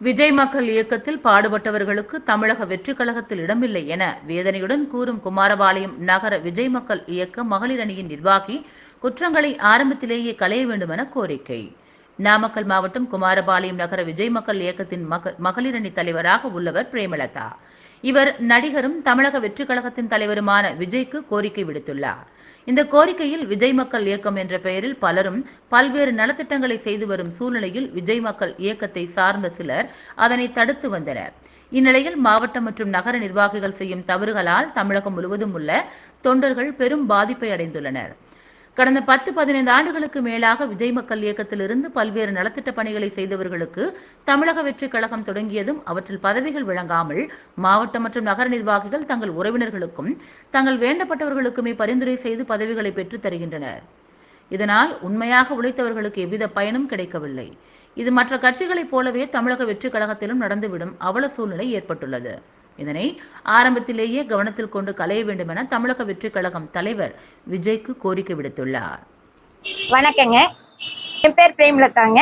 விஜய் மக்கள் இயக்கத்தில் பாடுபட்டவர்களுக்கு தமிழக வெற்றிக் கழகத்தில் இடமில்லை என வேதனையுடன் கூறும் குமாரபாளையம் நகர விஜய் மக்கள் இயக்க மகளிர் அணியின் நிர்வாகி குற்றங்களை ஆரம்பத்திலேயே களைய வேண்டும் என கோரிக்கை. நாமக்கல் மாவட்டம் குமாரபாளையம் நகர விஜய் மக்கள் இயக்கத்தின் மகளிர் அணி தலைவராக உள்ளவர் பிரேமலதா. இவர் நடிகரும் தமிழக வெற்றிக் கழகத்தின் தலைவருமான விஜய்க்கு கோரிக்கை விடுத்துள்ளார். இந்த கோரிக்கையில் விஜய் மக்கள் இயக்கம் என்ற பெயரில் பலரும் பல்வேறு நலத்திட்டங்களை செய்து வரும் சூழ்நிலையில் விஜய் மக்கள் இயக்கத்தை சார்ந்த சிலர் அதனை தடுத்து வந்தனர். இந்நிலையில் மாவட்டம் மற்றும் நகர நிர்வாகிகள் செய்யும் தவறுகளால் தமிழகம் முழுவதும் உள்ள தொண்டர்கள் பெரும் பாதிப்பை அடைந்துள்ளனர். கடந்த பத்து பதினைந்து ஆண்டுகளுக்கு மேலாக விஜய் மக்கள் இயக்கத்திலிருந்து பல்வேறு நலத்திட்ட பணிகளை செய்தவர்களுக்கு தமிழக வெற்றிக் கழகம் தொடங்கியதும் அவற்றில் பதவிகள் வழங்காமல் மாவட்ட மற்றும் நகர நிர்வாகிகள் தங்கள் உறவினர்களுக்கும் தங்கள் வேண்டப்பட்டவர்களுக்குமே பரிந்துரை செய்து பதவிகளை பெற்றுத் தருகின்றனர். இதனால் உண்மையாக உழைத்தவர்களுக்கு எவ்வித பயனும் கிடைக்கவில்லை. இது மற்ற கட்சிகளைப் போலவே தமிழக வெற்றிக் கழகத்திலும் நடந்துவிடும் அவல சூழ்நிலை ஏற்பட்டுள்ளது. இதனை ஆரம்பத்திலேயே கவனத்தில் கொண்டு களைய வேண்டும் என தமிழக வெற்றி கழகம் தலைவர் விஜய்க்கு கோரிக்கை விடுத்துள்ளார். வணக்கங்க. என் பேர் பிரேம்லதாங்க.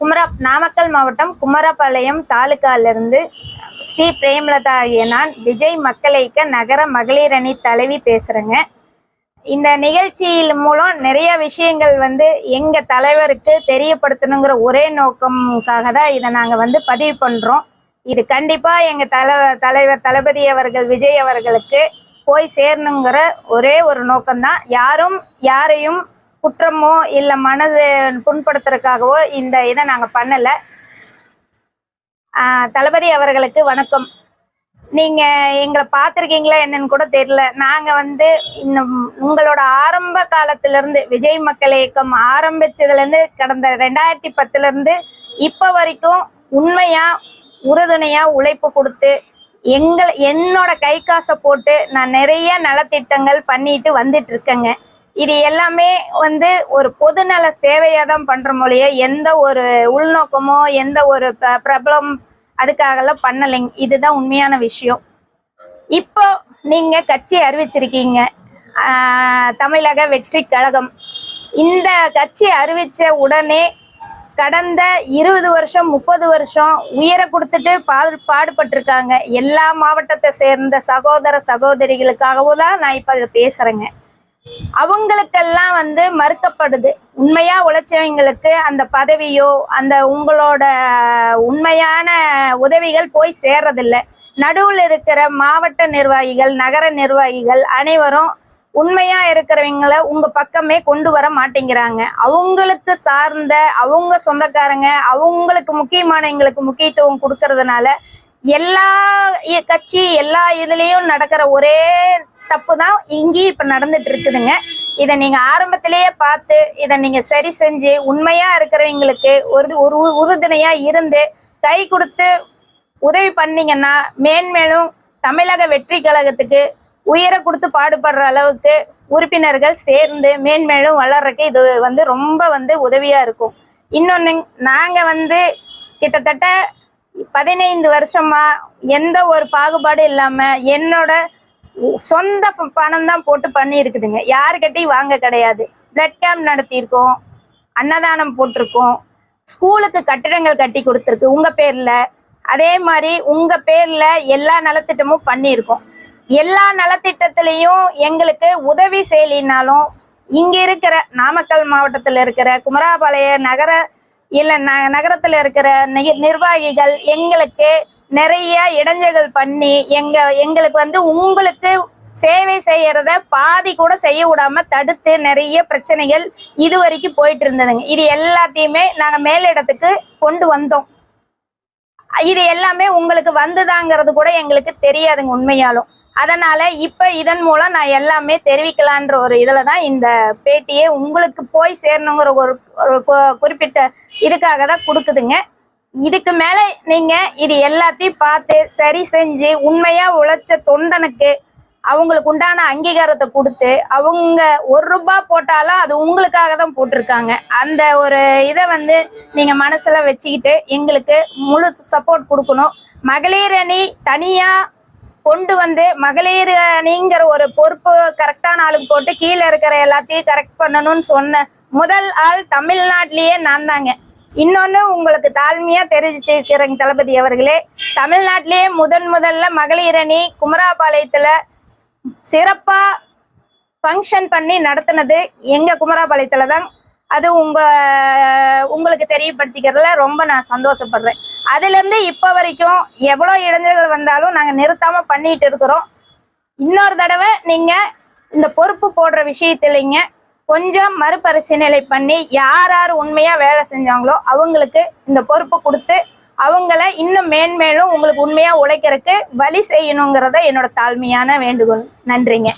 குமரா நாமக்கல் மாவட்டம் குமரபாளையம் தாலுகாலிருந்து சி. பிரேம்லதா ஆகிய நான் விஜய் மக்கள் இயக்க நகர மகளிர் அணி தலைவி பேசுகிறேங்க இந்த நிகழ்ச்சியில் மூலம் நிறைய விஷயங்கள் வந்து எங்கள் தலைவருக்கு தெரியப்படுத்தணுங்கிற ஒரே நோக்கம்காக தான் இதை நாங்கள் வந்து பதிவு பண்ணுறோம் இது கண்டிப்பாக எங்கள் தலை தலைவர் தளபதி அவர்கள் விஜய் அவர்களுக்கு போய் சேரணுங்கிற ஒரே ஒரு நோக்கம்தான். யாரும் யாரையும் குற்றமோ இல்லை மனது புண்படுத்துறதுக்காகவோ இந்த இதை நாங்கள் பண்ணலை. தளபதி அவர்களுக்கு வணக்கம். நீங்கள் எங்களை பார்த்துருக்கீங்களா என்னன்னு கூட தெரியல. நாங்கள் வந்து இந்த உங்களோட ஆரம்ப காலத்திலேருந்து விஜய் மக்கள் இயக்கம் ஆரம்பிச்சதுலேருந்து கடந்த ரெண்டாயிரத்தி பத்துலேருந்து இப்போ வரைக்கும் உண்மையாக உறுதுணையாக உழைப்பு கொடுத்து எங்கள் என்னோட கை காசை போட்டு நான் நிறைய நலத்திட்டங்கள் பண்ணிட்டு வந்துட்டு இருக்கேங்க இது எல்லாமே வந்து ஒரு பொதுநல சேவையாக தான் பண்ணுற மொழிய எந்த ஒரு உள்நோக்கமோ எந்த ஒரு பிரபலம் அதுக்காகலாம் பண்ணலைங்க. இதுதான் உண்மையான விஷயம். இப்போ நீங்க கட்சி அறிவிச்சிருக்கீங்க. தமிழக வெற்றி கழகம். இந்த கட்சி அறிவிச்ச உடனே கடந்த இருபது வருஷம் முப்பது வருஷம் உயிரை கொடுத்துட்டு பாடு பாடுபட்டிருக்காங்க. எல்லா மாவட்டத்தை சேர்ந்த சகோதர சகோதரிகளுக்காகவும் தான் நான் இப்போ இதை பேசுகிறேங்க அவங்களுக்கெல்லாம் வந்து மறுக்கப்படுது. உண்மையா உழைச்சவங்களுக்கு அந்த பதவியோ அந்த உங்களோட உண்மையான உதவிகள் போய் சேர்றதில்லை. நடுவில் இருக்கிற மாவட்ட நிர்வாகிகள் நகர நிர்வாகிகள் அனைவரும் உண்மையா இருக்கிறவங்கள உங்க பக்கமே கொண்டு வர மாட்டேங்கிறாங்க. அவங்களுக்கு சார்ந்த அவங்க சொந்தக்காரங்க அவங்களுக்கு முக்கியமானவங்களுக்கு முக்கியத்துவம் கொடுக்கறதுனால எல்லா கட்சி எல்லா இதுலயும் நடக்கிற ஒரே தப்பு தான் இங்கேயும் இப்ப நடந்துட்டு இருக்குதுங்க இதை நீங்க ஆரம்பத்திலேயே பார்த்து இதை நீங்க சரி செஞ்சு உண்மையா இருக்கிறவங்களுக்கு ஒரு ஒரு உ- உறுதுணையா இருந்து கை கொடுத்து உதவி பண்ணீங்கன்னா மேன்மேலும் தமிழக வெற்றி கழகத்துக்கு உயிரை கொடுத்து பாடுபடுற அளவுக்கு உறுப்பினர்கள் சேர்ந்து மேன்மேலும் வளர்றதுக்கு இது வந்து ரொம்ப வந்து உதவியா இருக்கும். இன்னொன்று நாங்கள் வந்து கிட்டத்தட்ட பதினைந்து வருஷமா எந்த ஒரு பாகுபாடும் இல்லாம என்னோட சொந்த பணம் தான் போட்டு பண்ணி இருக்குதுங்க யாருக்கிட்டையும் வாங்க கிடையாது. பிளட் கேம்ப் நடத்தியிருக்கோம் அன்னதானம் போட்டிருக்கோம் ஸ்கூலுக்கு கட்டிடங்கள் கட்டி கொடுத்துருக்கு உங்கள் பேரில். அதே மாதிரி உங்கள் பேரில் எல்லா நலத்திட்டமும் பண்ணியிருக்கோம். எல்லா நலத்திட்டத்திலையும் எங்களுக்கு உதவி செய்யலினாலும் இங்க இருக்கிற நாமக்கல் மாவட்டத்தில் இருக்கிற குமராபாளைய நகர இல்ல ந நகரத்துல இருக்கிற நி- நிர்வாகிகள் எங்களுக்கு நிறைய இடைஞ்சல்கள் பண்ணி எங்க எங்களுக்கு வந்து உங்களுக்கு சேவை செய்யறத பாதி கூட செய்ய விடாம தடுத்து நிறைய பிரச்சனைகள் இது வரைக்கும் போயிட்டு இருந்ததுங்க. இது எல்லாத்தையுமே நாங்க மேலிடத்துக்கு கொண்டு வந்தோம். இது எல்லாமே உங்களுக்கு வந்துதாங்கிறது கூட எங்களுக்கு தெரியாதுங்க உண்மையாலும். அதனால இப்ப இதன் மூலம் நான் எல்லாமே தெரிவிக்கலான்ற ஒரு இதுல தான் இந்த பேட்டியே உங்களுக்கு போய் சேரணுங்கிற ஒரு குறிப்பிட்ட இதுக்காக தான் கொடுக்குதுங்க. இதுக்கு மேல நீங்க இது எல்லாத்தையும் பார்த்து சரி செஞ்சு உண்மையா உழைச்ச தொண்டனுக்கு அவங்களுக்கு உண்டான அங்கீகாரத்தை கொடுத்து அவங்க ஒரு ரூபாய் போட்டாலும் அது உங்களுக்காக தான் போட்டிருக்காங்க. அந்த ஒரு இதை வந்து நீங்கள் மனசில் வச்சுக்கிட்டு எங்களுக்கு முழு சப்போர்ட் கொடுக்கணும். மகளிர் அணி கொண்டு வந்து மகளிர் அணிங்கிற ஒரு பொறுப்பு கரெக்டான ஆளுக்கு போட்டு கீழே இருக்கிற எல்லாத்தையும் கரெக்ட் பண்ணணும்னு சொன்ன முதல் ஆள் தமிழ்நாட்டிலேயே நான் தாங்க. இன்னொன்னு உங்களுக்கு தாழ்மையா தெரிவிச்சிருக்கிறேங்க தளபதி அவர்களே. தமிழ்நாட்டிலேயே முதன் முதல்ல மகளிர் அணி குமராபாளையத்துல சிறப்பா ஃபங்க்ஷன் பண்ணி நடத்தினது எங்க குமராபாளையத்துல தான் அது உங்க உங்களுக்கு தெரியப்படுத்திக்கிறதுல ரொம்ப நான் சந்தோஷப்படுறேன். அதுலேருந்து இப்போ வரைக்கும் எவ்வளோ இளைஞர்கள் வந்தாலும் நாங்கள் நிறுத்தாமல் பண்ணிட்டு இருக்கிறோம். இன்னொரு தடவை நீங்கள் இந்த பொறுப்பு போடுற விஷயத்துலைங்க கொஞ்சம் மறுபரிசீலனை பண்ணி யார் யார் உண்மையாக வேலை செஞ்சாங்களோ அவங்களுக்கு இந்த பொறுப்பு கொடுத்து அவங்கள இன்னும் மேன்மேலும் உங்களுக்கு உண்மையாக உழைக்கிறதுக்கு வழி செய்யணுங்கிறத என்னோட தாழ்மையான வேண்டுகோள். நன்றிங்க.